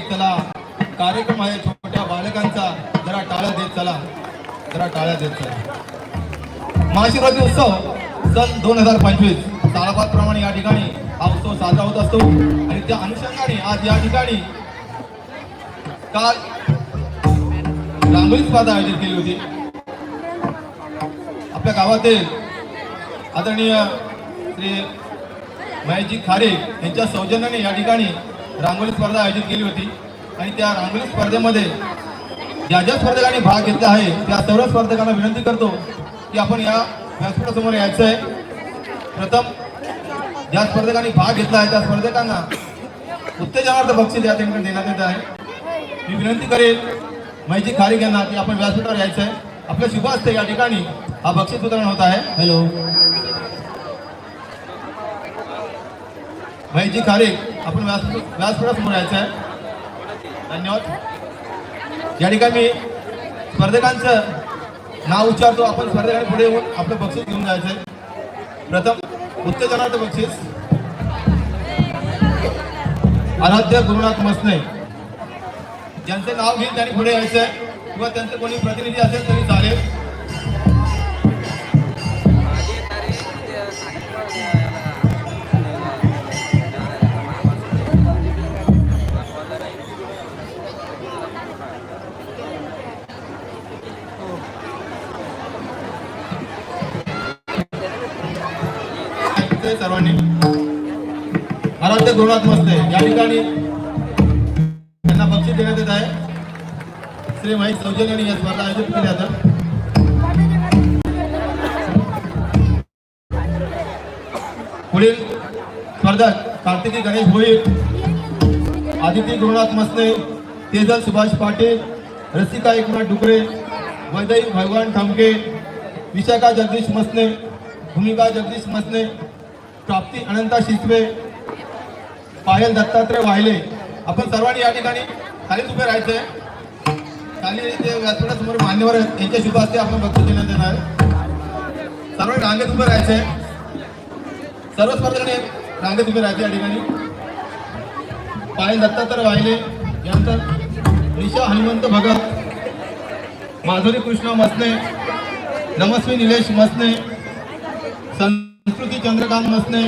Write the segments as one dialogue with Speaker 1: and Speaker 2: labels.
Speaker 1: चला. कार्यक्रम आहे छोट्या बालकांचा. जरा टाळ्या देत चला. जरा टाळ्या देत चला. महाशिवरात्री उत्सव सन दोन हजार पंचवीस. सालाबाद प्रमाणे या ठिकाणी हा उत्सव साजरा होत असतो. आणि त्या अनुषंगाने आज या ठिकाणी काल रांगोळी स्पर्धा आयोजित केली होती. आपल्या गावातील आदरणीय श्री महेशजी खारे यांच्या सौजन्याने या ठिकाणी रांगोळी स्पर्धा आयोजित केली होती. आणि त्या रांगोळी स्पर्धेमध्ये ज्या ज्या स्पर्धकांनी भाग घेतला आहे त्या सर्व स्पर्धकांना विनंती करतो की आपण या व्यासपीठासमोर यायचं आहे प्रथम ज्या स्पर्धकांनी भाग घेतला आहे त्या स्पर्धकांना उत्तेजनार्थ बक्षीस या ठिकाणी देण्यात येत आहे. मी विनंती करेन महेशजी खारीक यांना की आपण व्यासपीठावर यायचं आहे आपल्या शुभ असते या ठिकाणी हा बक्षीस वितरण होत आहे. हॅलो. महेशजी खारीक आपण व्यास व्यासपीठासमोर यायचं आहे. धन्यवाद. या ठिकाणी मी स्पर्धकांचं नाव उच्चारतो. आपण स्पर्धकांनी पुढे येऊन आपलं बक्षीस घेऊन जायचं आहे. प्रथम उत्तेजनार्थ बक्षीस. आराध्य गुरुनाथ मसने. ज्यांचं नाव घेऊन त्यांनी पुढे यायचं आहे. किंवा त्यांचं कोणी प्रतिनिधी असेल तरी चालेल ते सर्वांनी. आराध्य मस्त. आहे या ठिकाणी त्यांना बक्षीस देण्यात येत आहे. श्री महेश सौजन्याने या स्पर्धा आयोजित केल्या आता. पुढील स्पर्धक कार्तिकी गणेश भोईर आदिती गुरुनाथ मसने तेजल सुभाष पाटील रसिका एकनाथ डुकरे वैदई भगवान ठमके विशाखा जगदीश मसने भूमिका जगदीश मसने प्राप्ती अनंता शिसवे पायल दत्तात्रय वाहिले. आपण सर्वांनी या ठिकाणी खालीच उभे राहायचंय. खाली ते व्यासपीठासमोर मान्यवर यांच्या शुभ असते आपण बक्षीस देण्यात येणार आहे. सर्वांनी रांगेत उभे राहायचंय. सर्व स्पर्धकांनी रांगेत उभे राहायचे या ठिकाणी. पायल दत्तात्रय वाहिले. यानंतर निशा हनुमंत भगत माधुरी कृष्ण मसने नमस्वी निलेश मसने चंद्रकांत मसने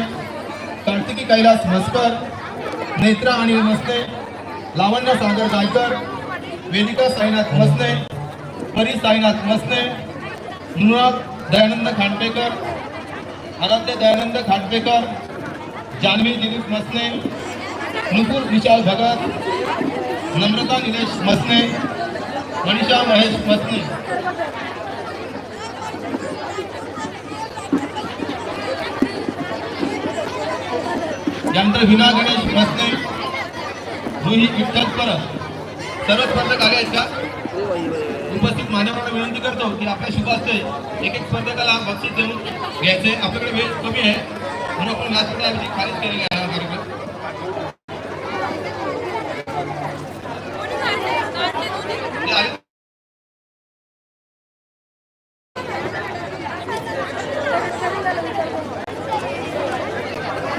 Speaker 1: कार्तिकी कैलास मस्कर नेत्रा अनिल मसने लावण्य सागर गायकर वेदिका साईनाथ मसने परी साईनाथ मसने मृणाल दयानंद खांडपेकर आराध्य दयानंद खांडपेकर जान्हवी दिलीप मसने नुपूर विशाल भगत नम्रता निलेश मसने मनीषा महेश मसने. त्यानंतर विना गणेश मस्ते जुही विठ्ठल परत सर्व स्पर्धक आले आहेत का उपस्थित मान्यवरांना विनंती करतो की आपल्या शुभ असते एक एक स्पर्धकाला बक्षीस देऊन घ्यायचे. आपल्याकडे वेळ कमी आहे. म्हणून आपण व्यासपीठाऐवजी खालीच केलेला आहे कार्यक्रम ते आले?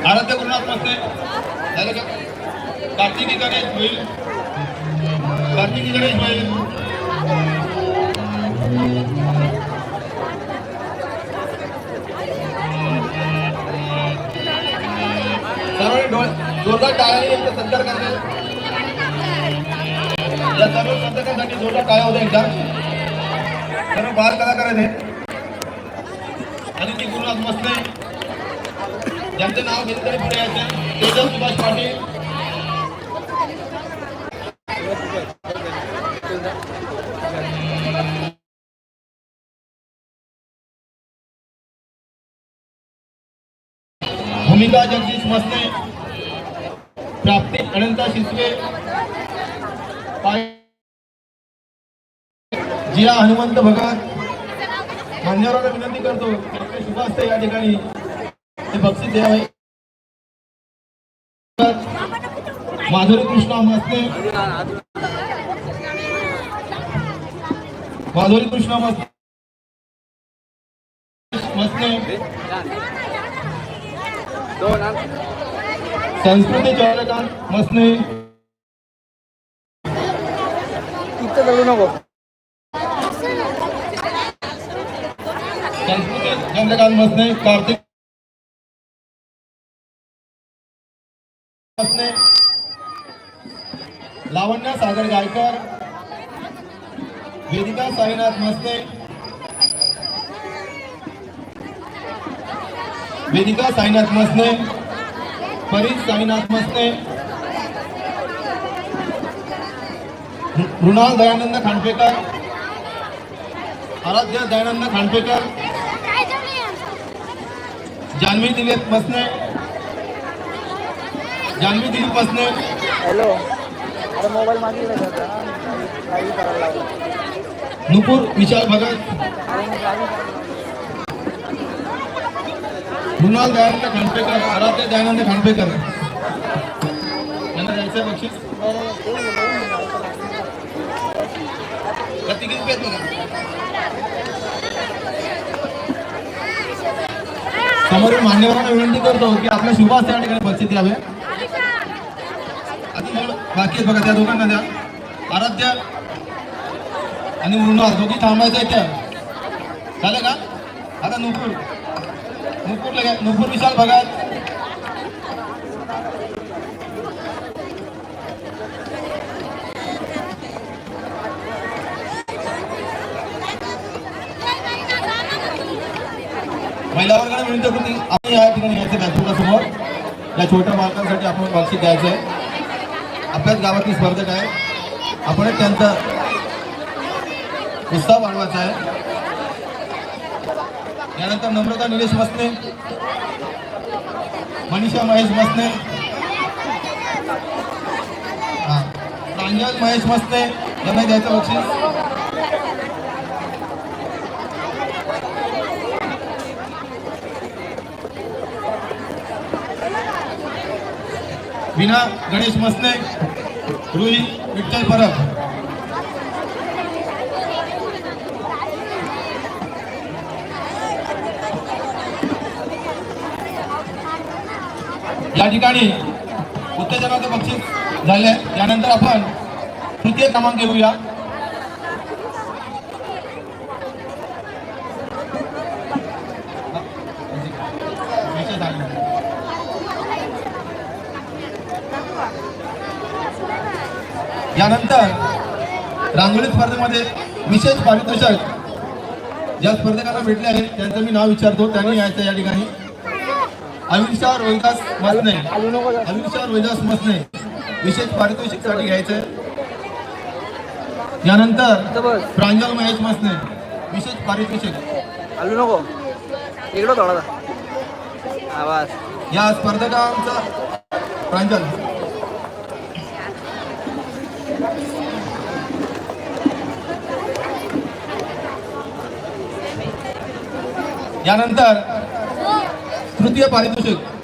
Speaker 1: आराध्य गुरुनाथ मस्ते झालं का कार्तिकी गणेश होईल कार्तिकी गणेश होईल सर्वांनी डोळ- जोरदार टाळ्याने एकदा सत्कार करते या सर्व सत्कारासाठी जोरदार टाळ्या होत्या एकदा सर्व बाल कलाकार आहेत आदित्य गुरुनाथ मस्ते ज्यांचं नाव घेतलं तरी पुढे यायचं. तेजस सुभाष पाटील. भूमिका जगदीश मस्ते प्राप्ती अनंता शिसवे पाय- जिया हनुमंत भगत मान्यवरांना विनंती करतो की शुभ असते या ठिकाणी. ते बक्षीस द्यावे माधुरी कृष्णा मस्ते. माधुरी कृष्णा मस्ते. मस्ते. संस्कृती चंद्रकांत मसने.
Speaker 2: तिथं जळू नको.
Speaker 1: संस्कृती चंद्रकांत मसने. कार्तिक. मसने. लावण्य सागर गायकर वेदिका साईनाथ मसने. वेदिका साईनाथ मसने परीस साईनाथ मसने मृणाल दयानंद खांडपेकर आराध्य दयानंद खांडपेकर जान्हवी दिलीप मसने जान्हवी दिलीप मसने.
Speaker 2: हॅलो. अरे मोबाईल मागितला लागला.
Speaker 1: नुपूर विशाल भगत. मृणाल दयानंद खांडपेकर आराध्य दयानंद खांडपेकर यांना द्यायचं बक्षीस? किती तिघी रुपये आहेत मान्यवरांना विनंती करतो की आपल्या शुभ त्या ठिकाणी बक्षीस द्यावे. अजून दोन बाकी आहेत बघा त्या दोघांना द्या. आराध्य आणि मृणाल दोघी थांबायचं आहे त्या झालं का? आता नको. नुपूरला नुपूर विशाल भगत. महिला वर्गाने विनंती होती आपण या ठिकाणी यायचं व्यासपीठा समोर या छोट्या बालकांसाठी आपण बक्षीस द्यायचं आहे. आपल्याच गावातली स्पर्धक आहे. आपण त्यांचा उत्साह वाढवायचा आहे. यानंतर नम्रता निलेश मसने मनीषा महेश मसने प्रांजल महेश मसने यांना द्यायचं बक्षीस. विना गणेश मसने रुई विठ्ठल परब. या ठिकाणी उत्तेजनाचं बक्षीस झाले. त्यानंतर आपण तृतीय क्रमांक घेऊया. यानंतर रांगोळी स्पर्धेमध्ये विशेष पारितोषिक ज्या स्पर्धकांना भेटले आहेत त्यांचं मी नाव विचारतो. त्यांनी यायचं या ठिकाणी. अविशार रोहिदास मसने. अविशार रोहिदास मसने विशेष पारितोषिकसाठी घ्यायचं यानंतर प्रांजल महेश मसने विशेष पारितोषिक.
Speaker 2: आलू नको. इकडं थोडासा आवाज
Speaker 1: या स्पर्धकांचा प्रांजल. यानंतर तृतीय पारितोषिक.